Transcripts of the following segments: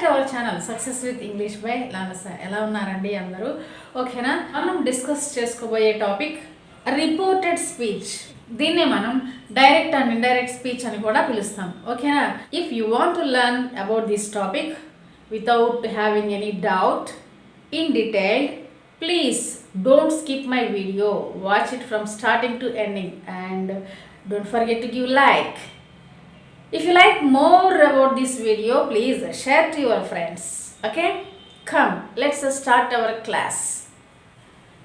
Back to our channel success with English by లానస ఎలా ఉన్నారండి అందరూ? ఓకేనా? మనం డిస్కస్ చేసుకోబోయే టాపిక్ రిపోర్టెడ్ స్పీచ్ దీన్నే మనం డైరెక్ట్ అండ్ ఇండైరెక్ట్ స్పీచ్ అని కూడా పిలుస్తాం. ఓకేనా? If you want to learn about this topic without having any doubt in detail please don't skip my video watch it from starting to ending and don't forget to give like If you like more about this video, please share to your friends. Okay? Come, let's start our class.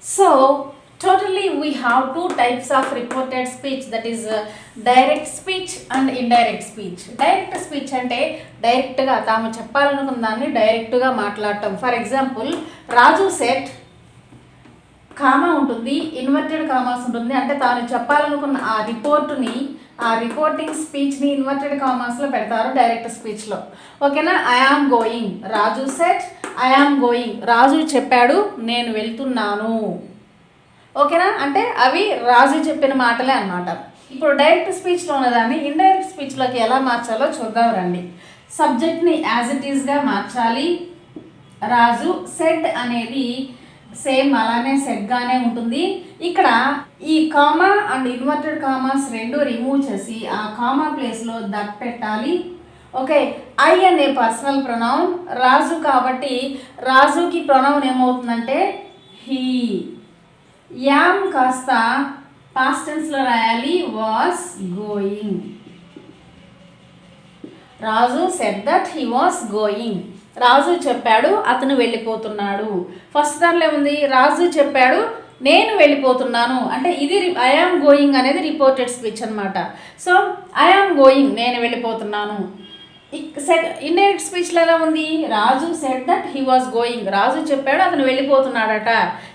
So, totally we have two types of reported speech that is uh, direct speech and indirect speech. Direct speech అంటే డైరెక్ట్గా తాము చెప్పాలనుకున్న దాన్ని డైరెక్ట్గా మాట్లాడటం for example Raju said comma ఉంటుంది inverted commas ఉంటుంది అంటే తాను చెప్పాలనుకున్న ఆ రిపోర్టుని ఆ రిపోర్టింగ్ స్పీచ్ని ఇన్వర్టెడ్ కామర్స్లో పెడతారు డైరెక్ట్ స్పీచ్లో ఓకేనా I am going Raju said I am going Raju చెప్పాడు నేను వెళ్తున్నాను. ఓకేనా అంటే అవి రాజు చెప్పిన మాటలే అన్నమాట. ఇప్పుడు డైరెక్ట్ స్పీచ్లో ఉన్నదాన్ని ఇండైరెక్ట్ స్పీచ్లోకి ఎలా మార్చాలో చూద్దాం రండి. సబ్జెక్ట్ని యాజ్ ఇట్ ఈస్గా మార్చాలి. రాజు సెడ్ అనేది సేమ్ అలానే సెట్గానే ఉంటుంది. ఇక్కడ ఈ కామా అండ్ ఇన్వర్టెడ్ కామాస్ రెండు రిమూవ్ చేసి ఆ కామా ప్లేస్లో దట్ పెట్టాలి. ఓకే ఐ అనే పర్సనల్ ప్రొనౌన్ రాజు కాబట్టి రాజుకి ప్రొనౌన్ ఏమవుతుందంటే హీ. యామ్ కాస్త పాస్టెన్స్లో రాయాలి was going Raju said that he was going Raju చెప్పాడు అతను వెళ్ళిపోతున్నాడు. ఫస్ట్ దానిలో ఉంది రాజు చెప్పాడు నేను వెళ్ళిపోతున్నాను. అంటే ఇది ఐఆమ్ గోయింగ్ అనేది రిపోర్టెడ్ స్పీచ్ అనమాట సో ఐఆమ్ గోయింగ్ నేను వెళ్ళిపోతున్నాను. సెట్ ఇండైరెక్ట్ స్పీచ్లో ఎలా ఉంది? Raju said that he was going Raju చెప్పాడు అతను వెళ్ళిపోతున్నాడట.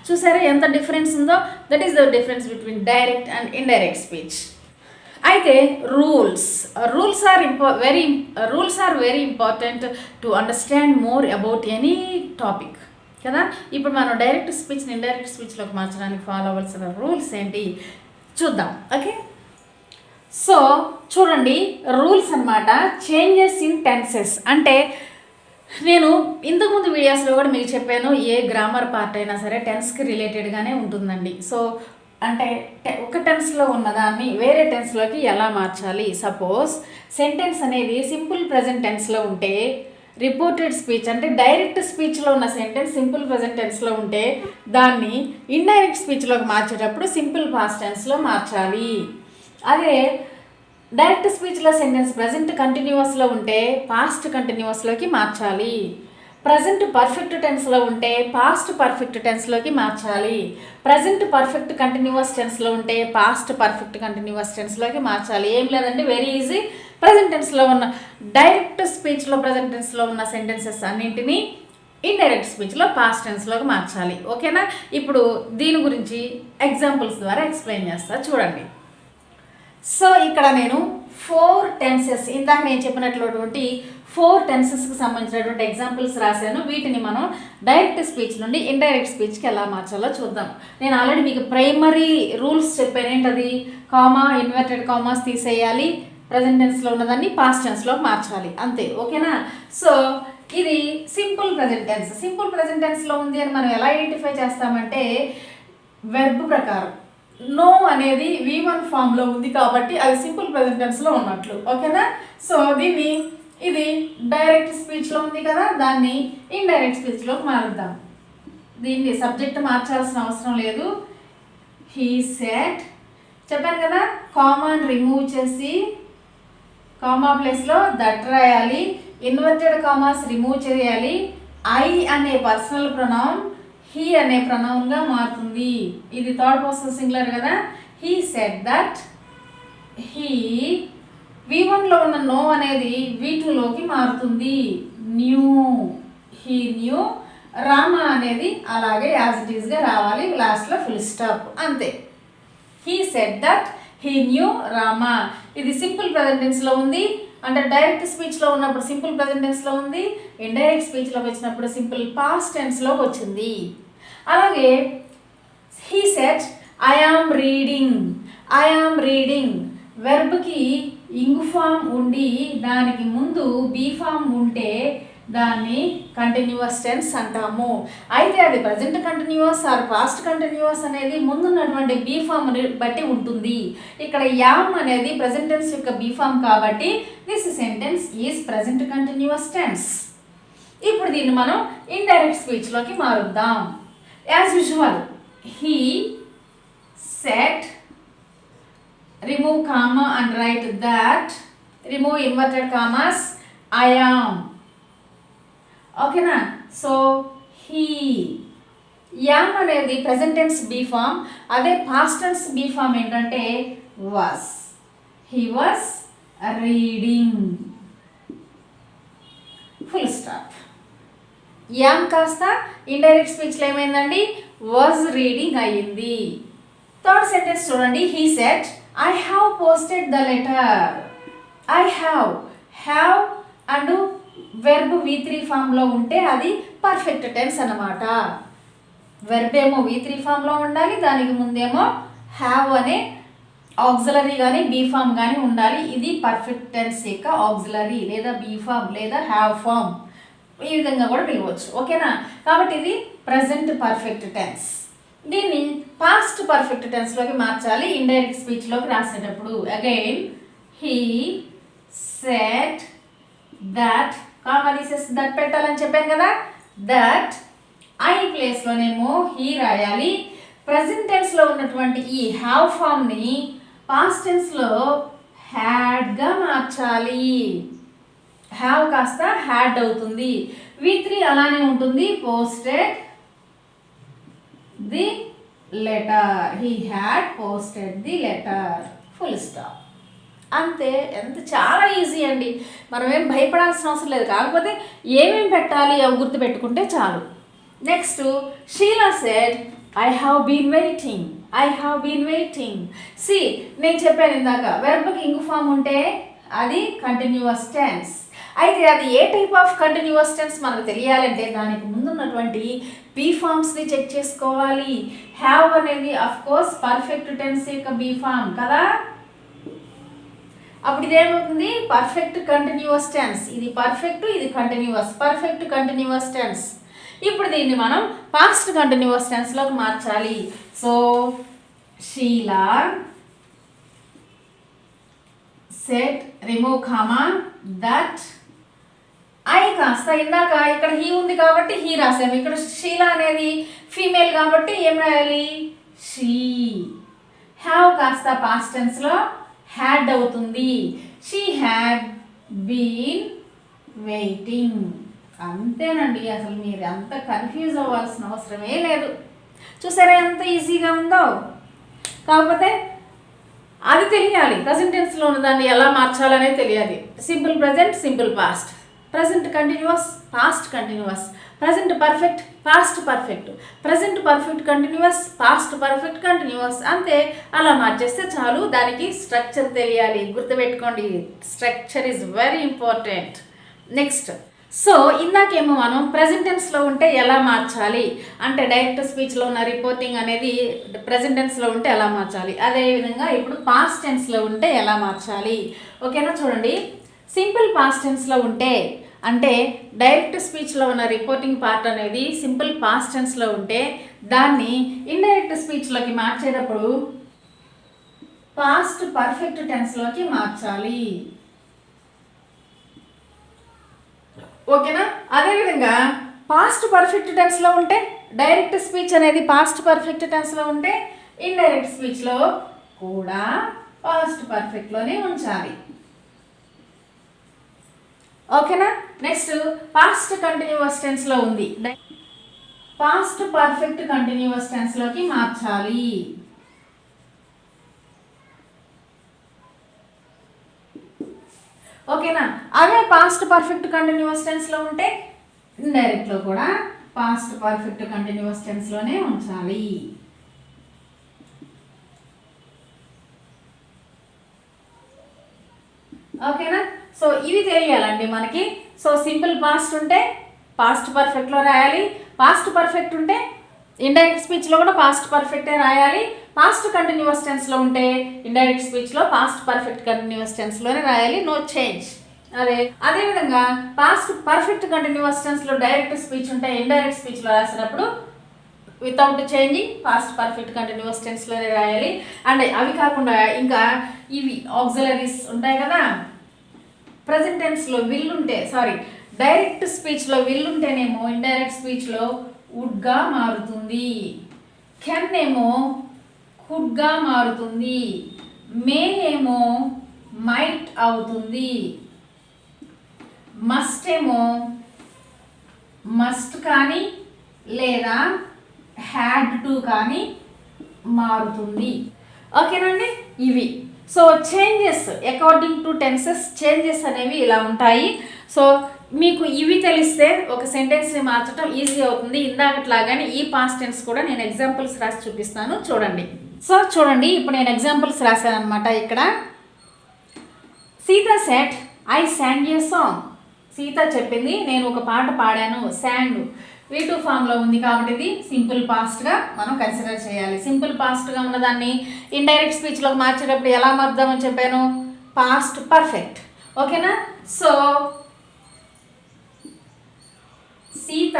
చూసారా ఎంత డిఫరెన్స్ ఉందో? That is the difference between direct and indirect speech అయితే rules rules are ఇంపా very rules are very important to understand more about any topic కదా? ఇప్పుడు మనం డైరెక్ట్ స్పీచ్ని ఇండైరెక్ట్ స్పీచ్లోకి మార్చడానికి ఫాలో అవ్వాల్సిన రూల్స్ ఏంటి? చూద్దాం ఓకే సో చూడండి రూల్స్ అన్నమాట చేంజెస్ ఇన్ టెన్సెస్ అంటే నేను ఇంతకుముందు వీడియోస్లో కూడా మీకు చెప్పాను ఏ గ్రామర్ పార్ట్ అయినా సరే టెన్స్కి రిలేటెడ్గానే ఉంటుందండి. సో అంటే టె- ఒక టెన్స్లో ఉన్నదాన్ని వేరే టెన్స్లోకి ఎలా మార్చాలి? సపోజ్ సెంటెన్స్ అనేది సింపుల్ ప్రజెంట్ టెన్స్లో ఉంటే రిపోర్టెడ్ స్పీచ్ అంటే డైరెక్ట్ స్పీచ్లో ఉన్న సెంటెన్స్ సింపుల్ ప్రజెంట్ టెన్స్లో ఉంటే దాన్ని ఇండైరెక్ట్ స్పీచ్లోకి మార్చేటప్పుడు సింపుల్ పాస్ట్ టెన్స్లో మార్చాలి. అదే డైరెక్ట్ స్పీచ్లో సెంటెన్స్ ప్రజెంట్ కంటిన్యూస్లో ఉంటే పాస్ట్ కంటిన్యూస్లోకి మార్చాలి. ప్రజెంట్ పర్ఫెక్ట్ టెన్స్లో ఉంటే పాస్ట్ పర్ఫెక్ట్ టెన్స్లోకి మార్చాలి. ప్రజెంట్ పర్ఫెక్ట్ కంటిన్యూస్ టెన్స్లో ఉంటే పాస్ట్ పర్ఫెక్ట్ కంటిన్యూస్ టెన్స్లోకి మార్చాలి. ఏం లేదంటే వెరీ ఈజీ ప్రజెంట్ టెన్స్లో ఉన్న డైరెక్ట్ స్పీచ్లో ప్రజెంట్ టెన్స్లో ఉన్న సెంటెన్సెస్ అన్నింటినీ ఇండైరెక్ట్ స్పీచ్లో పాస్ట్ టెన్స్లోకి మార్చాలి. ఓకేనా ఇప్పుడు దీని గురించి ఎగ్జాంపుల్స్ ద్వారా ఎక్స్ప్లెయిన్ చేస్తా. చూడండి. సో ఇక్కడ నేను ఫోర్ టెన్సెస్ ఇందాక నేను చెప్పినటువంటి ఫోర్ టెన్సెస్కి సంబంధించినటువంటి ఎగ్జాంపుల్స్ రాశాను. వీటిని మనం డైరెక్ట్ స్పీచ్ నుండి ఇండైరెక్ట్ స్పీచ్కి ఎలా మార్చాలో చూద్దాం. నేను ఆల్రెడీ మీకు ప్రైమరీ రూల్స్ చెప్పాను. ఏంటది? కామా ఇన్వర్టెడ్ కామాస్ తీసేయాలి. ప్రజెంట్ టెన్స్లో ఉన్నదాన్ని పాస్ట్ టెన్స్లో మార్చాలి. అంతే. ఓకేనా? సో ఇది simple present tense simple present టెన్స్లో ఉంది అని మనం ఎలా ఐడెంటిఫై చేస్తామంటే వెర్బ్ ప్రకారం. నో అనేది వి వన్ ఫామ్లో ఉంది కాబట్టి అది సింపుల్ ప్రజెంట్ టెన్స్లో ఉన్నట్లు. ఓకేనా? సో దీన్ని ఇది డైరెక్ట్ స్పీచ్లో ఉంది కదా దాన్ని ఇండైరెక్ట్ స్పీచ్లోకి మారుద్దాం. దీన్ని సబ్జెక్ట్ మార్చాల్సిన అవసరం లేదు. హీ సెట్ చెప్పాను కదా కామన్ రిమూవ్ చేసి కామా ప్లేస్లో దట్ రాయాలి ఇన్వర్టెడ్ కామాస్ రిమూవ్ చేయాలి. ఐ అనే పర్సనల్ ప్రొనౌన్ హీ అనే ప్రొనౌన్గా మారుతుంది. ఇది థర్డ్ పర్సన్ సింగులర్ కదా. He said that he V వన్లో ఉన్న నో అనేది వి టూలోకి మారుతుంది. న్యూ హీ న్యూ రామ అనేది అలాగే యాజ్ ఇట్ ఈస్గా రావాలి. లాస్ట్లో ఫుల్ స్టాప్ అంతే. He said that he knew Rama ఇది సింపుల్ ప్రజెంటెన్స్లో ఉంది. అంటే డైరెక్ట్ స్పీచ్లో ఉన్నప్పుడు సింపుల్ ప్రజెంటెన్స్లో ఉంది. ఇండైరెక్ట్ స్పీచ్లోకి వచ్చినప్పుడు సింపుల్ పాస్ట్ టెన్స్లోకి వచ్చింది. అలాగే he said I am reading I am reading వెర్బ్కి ing form ఉండి దానికి ముందు బీ ఫామ్ ఉంటే దాన్ని కంటిన్యూస్ టెన్స్ అంటాము. అయితే అది present continuous or past continuous అనేది ముందున్నటువంటి బీ ఫామ్ బట్టి ఉంటుంది. ఇక్కడ యామ్ అనేది ప్రజెంట్ టెన్స్ యొక్క బీఫామ్ కాబట్టి this sentence is present continuous tense ఇప్పుడు దీన్ని మనం ఇండైరెక్ట్ స్పీచ్లోకి మారుద్దాం. As usual he said remove comma and write that. Remove inverted commas. I am. ఓకేనా సో హీ యామ్ అనేది ప్రజెంట్ టెన్స్ బీ ఫామ్ అదే past tense be form ఏంటంటే was he was reading full stop am కాస్త indirect స్పీచ్లో ఏమైందండి? Was reading అయ్యింది. Third sentence చూడండి. He said I have posted the letter I have have and verb V three ఫామ్లో ఉంటే అది పర్ఫెక్ట్ టెన్స్ అన్నమాట. వెర్బ్ ఏమో వి త్రీ ఫామ్లో ఉండాలి దానికి ముందేమో హ్యావ్ అనే ఆక్సిలరీ కానీ బీ ఫామ్ కానీ ఉండాలి. ఇది పర్ఫెక్ట్ టెన్స్ యొక్క ఆక్సిలరీ లేదా బీ ఫామ్ లేదా హ్యావ్ ఫామ్ ఈ విధంగా కూడా పిలవచ్చు. ఓకేనా కాబట్టి ఇది ప్రజెంట్ పర్ఫెక్ట్ టెన్స్ దీన్ని పాస్ట్ పర్ఫెక్ట్ టెన్స్లోకి మార్చాలి. ఇండైరెక్ట్ స్పీచ్లోకి రాసేటప్పుడు. Again he said that comma తీసేసి దట్ పెట్టాలని చెప్పాను కదా? దట్ ఐ ప్లేస్లోనేమో హీ రాయాలి. ప్రజెంట్ టెన్స్లో ఉన్నటువంటి ఈ హ్యావ్ ఫామ్ని పాస్ట్ టెన్స్లో హ్యాడ్గా మార్చాలి. హ్యావ్ కాస్త హ్యాడ్ అవుతుంది. వి త్రీ అలానే ఉంటుంది. Posted the letter. He had posted the letter full stop అంతే ఎంత చాలా ఈజీ అండి. మనం ఏం భయపడాల్సిన అవసరం లేదు. కాకపోతే ఏమేమి పెట్టాలి అవి గుర్తుపెట్టుకుంటే చాలు. Next Sheela said I have been waiting I have been waiting see నేను చెప్పాను ఇందాక వెర్బ్కి ఇంగు ఫామ్ ఉంటే అది కంటిన్యూస్ టెన్స్ అయితే అది ఏ టైప్ ఆఫ్ కంటిన్యూస్ టెన్స్ మనకు తెలియాలంటే దానికి ముందున్నటువంటి బీ ఫామ్స్ని చెక్ చేసుకోవాలి. హ్యావ్ అనేది అఫ్ కోర్స్ పర్ఫెక్ట్ టెన్స్ యొక్క బీ ఫామ్ కదా? అప్పుడు ఇదేమవుతుంది? పర్ఫెక్ట్ కంటిన్యూస్ టెన్స్ ఇది పర్ఫెక్ట్ ఇది కంటిన్యూస్ పర్ఫెక్ట్ కంటిన్యూస్ టెన్స్ ఇప్పుడు దీన్ని మనం పాస్ట్ కంటిన్యూస్ టెన్స్లోకి మార్చాలి. So Sheela said remove comma that I కాస్త ఇందాక ఇక్కడ హీ ఉంది కాబట్టి హీ రాసాము ఇక్కడ షీలా అనేది ఫీమేల్ కాబట్టి ఏం రాయాలి? షీ హ్యావ్ కాస్త పాస్ట్ టెన్స్లో హ్యాడ్ అవుతుంది. షీ హ్యాడ్ బీన్ వెయిటింగ్ అంతేనండి. అసలు మీరు అంత కన్ఫ్యూజ్ అవ్వాల్సిన అవసరమే లేదు. చూసారా ఎంత ఈజీగా ఉందో? కాకపోతే అది తెలియాలి. ప్రజెంట్ టెన్స్లో ఉన్న దాన్ని ఎలా మార్చాలనే తెలియాలి. Simple present simple past present continuous past continuous present perfect past perfect present perfect continuous past perfect continuous అంతే అలా మార్చేస్తే చాలు. దానికి స్ట్రక్చర్ తెలియాలి. గుర్తుపెట్టుకోండి structure is very important next so ఇందాకేమో మనం ప్రజెంట్ టెన్స్లో ఉంటే ఎలా మార్చాలి? అంటే డైరెక్ట్ స్పీచ్లో ఉన్న రిపోర్టింగ్ అనేది ప్రజెంట్ టెన్స్లో ఉంటే ఎలా మార్చాలి? అదేవిధంగా ఇప్పుడు పాస్ట్ టెన్స్లో ఉంటే ఎలా మార్చాలి? ఓకేనా చూడండి. సింపుల్ పాస్ట్ టెన్స్లో ఉంటే అంటే డైరెక్ట్ స్పీచ్లో ఉన్న రిపోర్టింగ్ పార్ట్ అనేది సింపుల్ పాస్ట్ టెన్స్లో ఉంటే దాన్ని ఇండైరెక్ట్ స్పీచ్లోకి మార్చేటప్పుడు పాస్ట్ పర్ఫెక్ట్ టెన్స్లోకి మార్చాలి. ఓకేనా? అదేవిధంగా పాస్ట్ పర్ఫెక్ట్ టెన్స్లో ఉంటే డైరెక్ట్ స్పీచ్ అనేది పాస్ట్ పర్ఫెక్ట్ టెన్స్లో ఉంటే ఇండైరెక్ట్ స్పీచ్లో కూడా పాస్ట్ పర్ఫెక్ట్లోనే ఉంచాలి. ఓకేనా? నెక్స్ట్ పాస్ట్ కంటిన్యూస్ టెన్స్లో ఉంది. పాస్ట్ పర్ఫెక్ట్ కంటిన్యూస్ టెన్స్లోకి మార్చాలి. ఓకేనా? అదే పాస్ట్ పర్ఫెక్ట్ కంటిన్యూస్ టెన్స్లో ఉంటే ఇండైరెక్ట్లో కూడా పాస్ట్ పర్ఫెక్ట్ కంటిన్యూస్ టెన్స్లోనే ఉంచాలి. ఓకేనా? సో ఇవి తెలియాలండి మనకి. సో సింపుల్ పాస్ట్ ఉంటే పాస్ట్ పర్ఫెక్ట్లో రాయాలి. పాస్ట్ పర్ఫెక్ట్ ఉంటే ఇండైరెక్ట్ స్పీచ్లో కూడా పాస్ట్ పర్ఫెక్టే రాయాలి. పాస్ట్ కంటిన్యూస్ టెన్స్లో ఉంటే ఇండైరెక్ట్ స్పీచ్లో పాస్ట్ పర్ఫెక్ట్ కంటిన్యూస్ టెన్స్లోనే రాయాలి. No change. అదే అదేవిధంగా పాస్ట్ పర్ఫెక్ట్ కంటిన్యూస్ టెన్స్లో డైరెక్ట్ స్పీచ్ ఉంటే ఇండైరెక్ట్ స్పీచ్లో రాసినప్పుడు without changing past perfect continuous టెన్స్లోనే రాయాలి. అండ్ అవి కాకుండా ఇంకా ఇవి ఆక్సిలరీస్ ఉంటాయి కదా. ప్రజెంట్ టెన్స్లో ఉంటే సారీ డైరెక్ట్ స్పీచ్లో విల్లుంటేనేమో ఇండైరెక్ట్ స్పీచ్లో వుడ్గా మారుతుంది. కెన్ ఏమో కుడ్గా మారుతుంది. మే ఏమో మైట్ అవుతుంది. మస్ట్ ఏమో మస్ట్ కానీ లేదా హ్యాడ్ టు కానీ మారుతుంది. ఓకేనండి ఇవి. So changes according to tenses changes అనేవి ఇలా ఉంటాయి. సో మీకు ఇవి తెలిస్తే ఒక సెంటెన్స్ని మార్చడం ఈజీ అవుతుంది. ఇందాకట్లాగానే ఈ పాస్ట్ టెన్స్ కూడా నేను ఎగ్జాంపుల్స్ రాసి చూపిస్తాను. చూడండి. సో చూడండి. ఇప్పుడు నేను ఎగ్జాంపుల్స్ రాశాను అనమాట ఇక్కడ. Sita said I sang a song Sita చెప్పింది నేను ఒక పాట పాడాను. శాంగ్ వీ టూ ఫామ్లో ఉంది కాబట్టి ఇది సింపుల్ పాస్ట్గా మనం కన్సిడర్ చేయాలి. సింపుల్ పాస్ట్గా ఉన్నదాన్ని ఇండైరెక్ట్ స్పీచ్లోకి మార్చేటప్పుడు ఎలా మార్దామని చెప్పాను? పాస్ట్ పర్ఫెక్ట్ ఓకేనా so Sita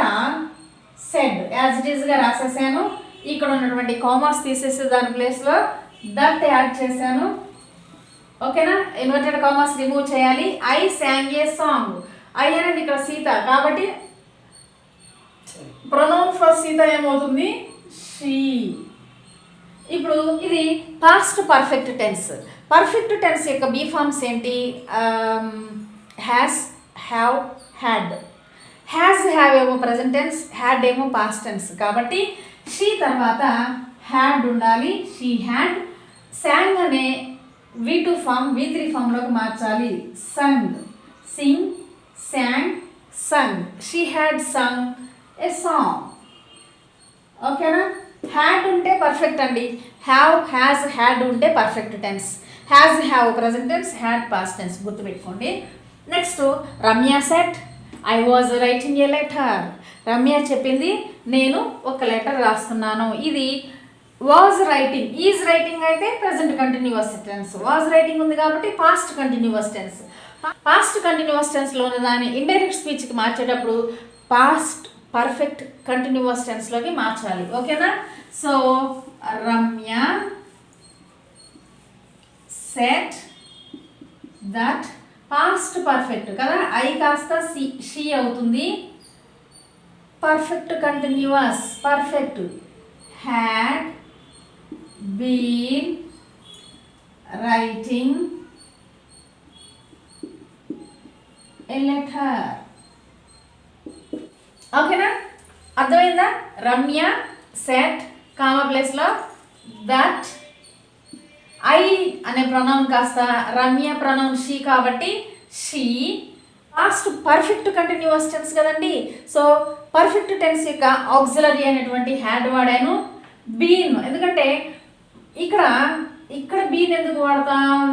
said as it ఈస్గా రాసేసాను. ఇక్కడ ఉన్నటువంటి కామర్స్ తీసేసి దాని ప్లేస్లో దట్ యాడ్ చేశాను. ఓకేనా ఇన్వర్టెడ్ కామర్స్ రిమూవ్ చేయాలి. I sang a song I అనేది ఇక్కడ సీత. కాబట్టి ప్రొనౌన్ ఫర్ సీత ఏమవుతుంది? షీ. ఇప్పుడు ఇది past perfect tense perfect tense యొక్క బీ ఫార్మ్స్ ఏంటి? Has have had has have ఏమో ప్రజెంట్ టెన్స్ హ్యాడ్ ఏమో పాస్ట్ టెన్స్ కాబట్టి షీ తర్వాత హ్యాడ్ ఉండాలి. షీ హ్యాడ్ శాంగ్ అనే V two form V three ఫామ్లోకి మార్చాలి. Sung sing sang sung she had sung a song? ఓకేనా? Had ఉంటే పర్ఫెక్ట్ అండి. హ్యావ్ హ్యాజ్ హ్యాడ్ ఉంటే perfect tense. Has have present tense had past tense గుర్తుపెట్టుకోండి. Next Ramya said. I was writing a letter Ramya చెప్పింది నేను ఒక letter రాస్తున్నాను. ఇది వాజ్ రైటింగ్ ఈజ్ రైటింగ్ అయితే present continuous tense was writing ఉంది కాబట్టి past continuous tense past continuous టెన్స్లో ఉన్న దాన్ని ఇండైరెక్ట్ స్పీచ్కి మార్చేటప్పుడు పాస్ట్ పర్ఫెక్ట్ కంటిన్యూస్ టెన్స్లోకి మార్చాలి. ఓకేనా so Ramya said that past perfect కదా? ఐ కాస్త సి షీ అవుతుంది. Perfect continuous perfect had been writing a letter ఓకేనా? అర్థమైందా? రమ్య సెట్ కామ ప్లేస్లో దట్ ఐ అనే ప్రొనౌన్ కాస్త రమ్య ప్రొనౌన్ షీ కాబట్టి she last perfect continuous tense కదండి. సో పర్ఫెక్ట్ టెన్స్ యొక్క ఆక్సిలరీ అనేటువంటి హ్యాడ్ వాడాను. బీన్ ఎందుకంటే ఇక్కడ ఇక్కడ బీన్ ఎందుకు వాడతాం?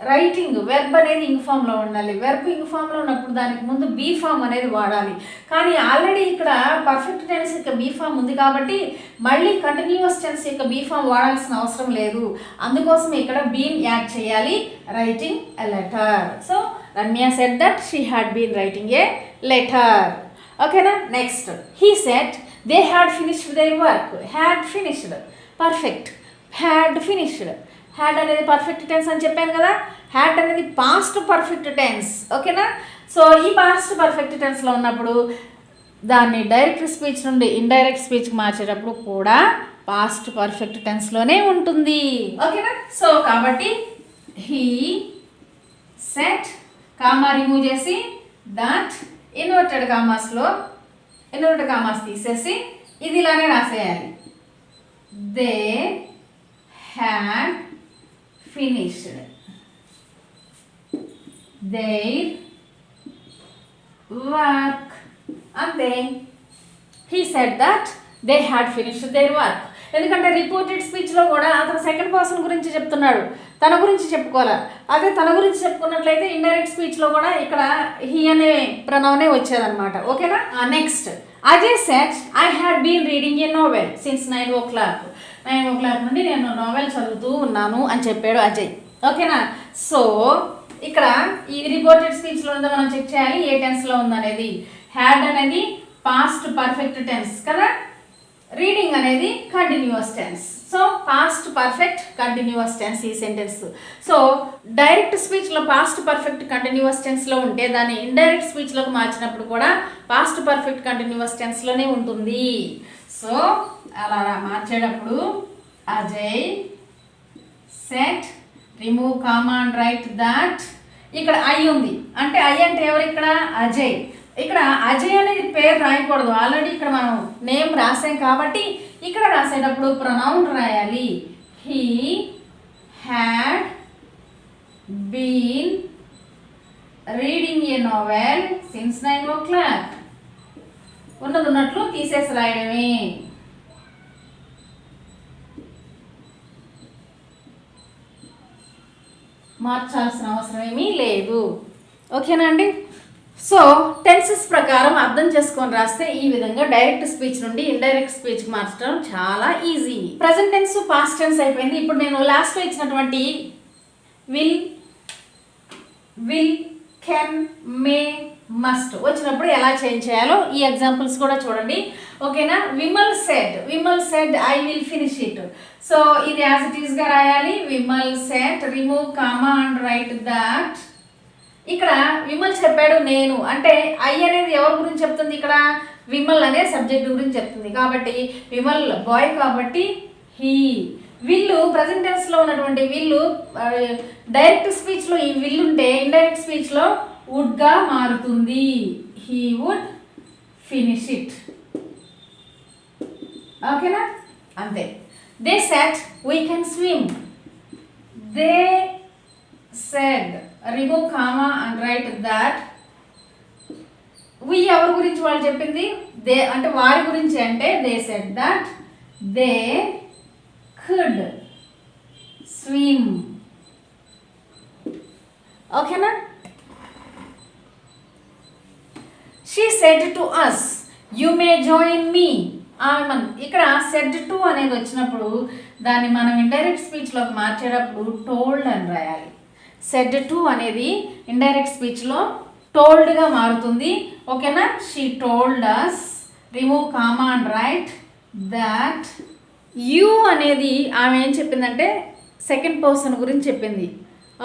రైటింగ్ వెర్బ్ అనేది ఇంగ్ ఫామ్లో ఉండాలి. వెర్బ్ ఇంగ్ ఫామ్లో ఉన్నప్పుడు దానికి ముందు బీ ఫామ్ అనేది వాడాలి. కానీ ఆల్రెడీ ఇక్కడ పర్ఫెక్ట్ టెన్స్ యొక్క బీ ఫామ్ ఉంది కాబట్టి మళ్ళీ కంటిన్యూస్ టెన్స్ యొక్క బీ ఫామ్ వాడాల్సిన అవసరం లేదు. అందుకోసం ఇక్కడ బీన్ యాడ్ చేయాలి. Writing a letter so Ramya said that she had been writing a letter ఓకేనా next he said they had finished their work had finished perfect had finished had అనేది perfect tense అని చెప్పాను కదా. Had అనేది past perfect tense ఓకేనా so ఈ past perfect టెన్స్లో ఉన్నప్పుడు దాన్ని డైరెక్ట్ స్పీచ్ నుండి ఇండైరెక్ట్ స్పీచ్కి మార్చేటప్పుడు కూడా పాస్ట్ పర్ఫెక్ట్ టెన్స్లోనే ఉంటుంది. ఓకేనా సో కాబట్టి హీ సెట్ కామా రిమూవ్ చేసి దాట్ ఇన్వర్టెడ్ కామాస్లో ఇన్వర్టెడ్ కామాస్ తీసేసి ఇది ఇలానే రాసేయాలి. They had finished. Their work. Work then he said that they had finished their work ఎందుకంటే రిపోర్టెడ్ స్పీచ్లో కూడా అతను సెకండ్ పర్సన్ గురించి చెప్తున్నాడు. తన గురించి చెప్పుకోవాలి? అదే తన గురించి చెప్పుకున్నట్లయితే ఇండైరెక్ట్ స్పీచ్లో కూడా ఇక్కడ హీ అనే ప్రణవనే వచ్చేదన్నమాట. ఓకేనా? Next Ajay said I had been reading a novel since nine o'clock nine o'clock నుండి నేను నోవెల్ చదువుతూ ఉన్నాను అని చెప్పాడు అజయ్. ఓకేనా సో ఇక్కడ ఈ రిపోర్టెడ్ స్పీచ్లో ఉందో మనం చెక్ చేయాలి. ఏ టెన్స్లో ఉందనేది? హ్యాడ్ అనేది పాస్ట్ పర్ఫెక్ట్ టెన్స్ కదా? రీడింగ్ అనేది continuous tense so past perfect continuous tense ఈ సెంటెన్స్ సో డైరెక్ట్ స్పీచ్లో పాస్ట్ పర్ఫెక్ట్ కంటిన్యూస్ టెన్స్లో ఉంటే దాన్ని ఇండైరెక్ట్ స్పీచ్లోకి మార్చినప్పుడు కూడా పాస్ట్ పర్ఫెక్ట్ కంటిన్యూస్ టెన్స్లోనే ఉంటుంది. సో అలా మార్చేటప్పుడు Ajay said remove comma and write that ఇక్కడ ఐ ఉంది. అంటే ఐ అంటే ఎవరు ఇక్కడ? అజయ్. ఇక్కడ అజయ్ అనేది పేరు రాయకూడదు. ఆల్రెడీ ఇక్కడ మనం నేమ్ రాసాం కాబట్టి ఇక్కడ రాసేటప్పుడు ప్రొనౌన్ రాయాలి. He had been reading a novel since nine o'clock ఉన్నది ఉన్నట్లు తీసేసి రాయడమే. మార్చాల్సిన అవసరం ఏమీ లేదు. ఓకేనా అండి? సో టెన్సెస్ ప్రకారం అర్థం చేసుకొని రాస్తే ఈ విధంగా డైరెక్ట్ స్పీచ్ నుండి ఇండైరెక్ట్ స్పీచ్ మార్చడం చాలా easy present tense past tense అయిపోయింది. ఇప్పుడు నేను లాస్ట్లో ఇచ్చినటువంటి will will can may must వచ్చినప్పుడు ఎలా చేంజ్ చేయాలో ఈ ఎగ్జాంపుల్స్ కూడా చూడండి. ఓకేనా Vimal said Vimal said I will finish it so ఇది యాజ్ ఇట్ ఈస్గా రాయాలి. Vimal said remove comma and write that ఇక్కడ విమల్ చెప్పాడు నేను. అంటే ఐ అనేది ఎవరి గురించి చెప్తుంది ఇక్కడ? విమల్ అనే సబ్జెక్ట్ గురించి చెప్తుంది. కాబట్టి విమల్ బాయ్ కాబట్టి హీ. విల్లు ప్రజెంట్ టెన్స్లో ఉన్నటువంటి విల్లు డైరెక్ట్ స్పీచ్లో ఈ విల్లు ఉంటే ఇండైరెక్ట్ స్పీచ్లో వుడ్గా మారుతుంది. హీ వుడ్ ఫినిష్ ఇట్ ఓకేనా? అంతే. They said we can swim they said remove comma and write that we ఎవరి గురించి వాళ్ళు చెప్పింది దే అంటే వారి గురించి అంటే they said that they could swim ఓకేనా she said to us you may join me మన ఇక్కడ సెడ్ టు అనేది వచ్చినప్పుడు దాన్ని మనం ఇండైరెక్ట్ స్పీచ్లోకి మార్చేటప్పుడు టోల్డ్ అని రాయాలి. సెడ్ టు అనేది ఇండైరెక్ట్ స్పీచ్లో టోల్డ్గా మారుతుంది. ఓకేనా she told us remove comma and write that you అనేది ఆమె ఏం చెప్పిందంటే సెకండ్ పర్సన్ గురించి చెప్పింది.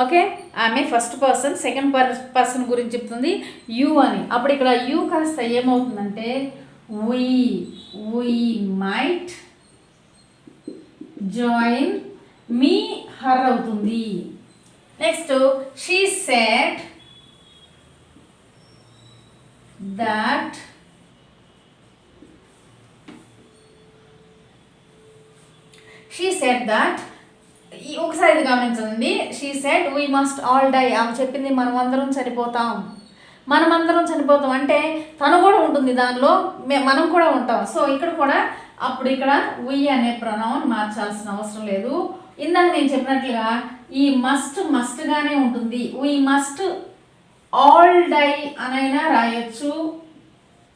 ఓకే ఆమె ఫస్ట్ పర్సన్ సెకండ్ పర్సన్ గురించి చెప్తుంది. యూ అని. అప్పుడు ఇక్కడ యూ కాస్త ఏమవుతుందంటే we we might join me her అవుతుంది. Next she said that she said that ఒకసారి ఇది గమనించండి. She said we must all die ఆమె చెప్పింది మనం అందరం చనిపోతాం. మనం అందరం చనిపోతాం. అంటే తను కూడా ఉంటుంది దానిలో మనం కూడా ఉంటాం. సో ఇక్కడ కూడా అప్పుడు ఇక్కడ వి అనే ప్రొనౌన్ మార్చాల్సిన అవసరం లేదు. ఇందాక నేను చెప్పినట్లుగా ఈ మస్ట్ మస్ట్గానే ఉంటుంది. వీ మస్ట్ ఆల్ డై అనైనా రాయొచ్చు.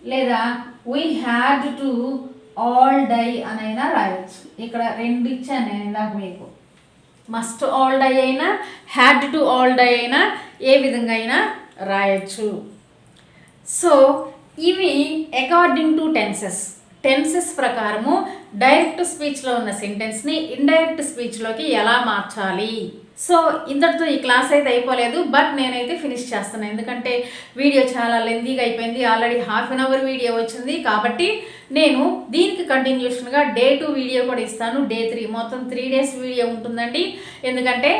లేదా we had to all die అనైనా రాయొచ్చు. ఇక్కడ రెండు ఇచ్చాను నేను ఇందాక మీకు. మస్ట్ ఆల్ డై అయినా హ్యాడ్ టు ఆల్ డై అయినా ఏ విధంగా అయినా రాయొచ్చు. సో ఇవి అకార్డింగ్ టు టెన్సెస్ టెన్సెస్ ప్రకారము డైరెక్ట్ స్పీచ్లో ఉన్న సెంటెన్స్ని ఇండైరెక్ట్ స్పీచ్లోకి ఎలా మార్చాలి? సో ఇంతటితో ఈ క్లాస్ అయితే అయిపోలేదు బట్ నేనైతే ఫినిష్ చేస్తాను ఎందుకంటే వీడియో చాలా లెందీగా అయిపోయింది. Already half an hour video వచ్చింది కాబట్టి నేను దీనికి కంటిన్యూషన్గా డే టూ వీడియో కూడా ఇస్తాను. డే త్రీ మొత్తం త్రీ డేస్ వీడియో ఉంటుందండి. ఎందుకంటే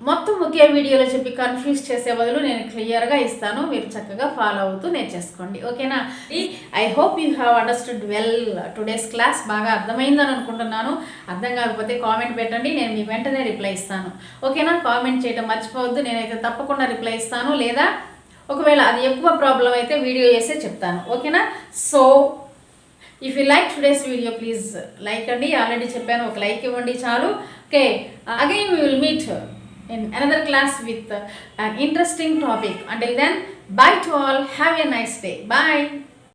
మొత్తం ఒకే వీడియోలో చెప్పి కన్ఫ్యూజ్ చేసే బదులు నేను క్లియర్గా ఇస్తాను. మీరు చక్కగా ఫాలో అవుతూ నేర్చేసుకోండి. ఓకేనా? I hope you have understood well today's class బాగా అర్థమైందని అనుకుంటున్నాను. అర్థం కాకపోతే కామెంట్ పెట్టండి. నేను మీ వెంటనే రిప్లై ఇస్తాను. ఓకేనా? కామెంట్ చేయడం మర్చిపోవద్దు. నేనైతే తప్పకుండా రిప్లై ఇస్తాను. లేదా ఒకవేళ అది ఎక్కువ ప్రాబ్లం అయితే వీడియో చేసే చెప్తాను. ఓకేనా? So if you like today's video please like అండి. ఆల్రెడీ చెప్పాను. ఒక లైక్ ఇవ్వండి చాలు. Okay again we will meet in another class with uh, an interesting topic. Until then, bye to all. Have a nice day. Bye.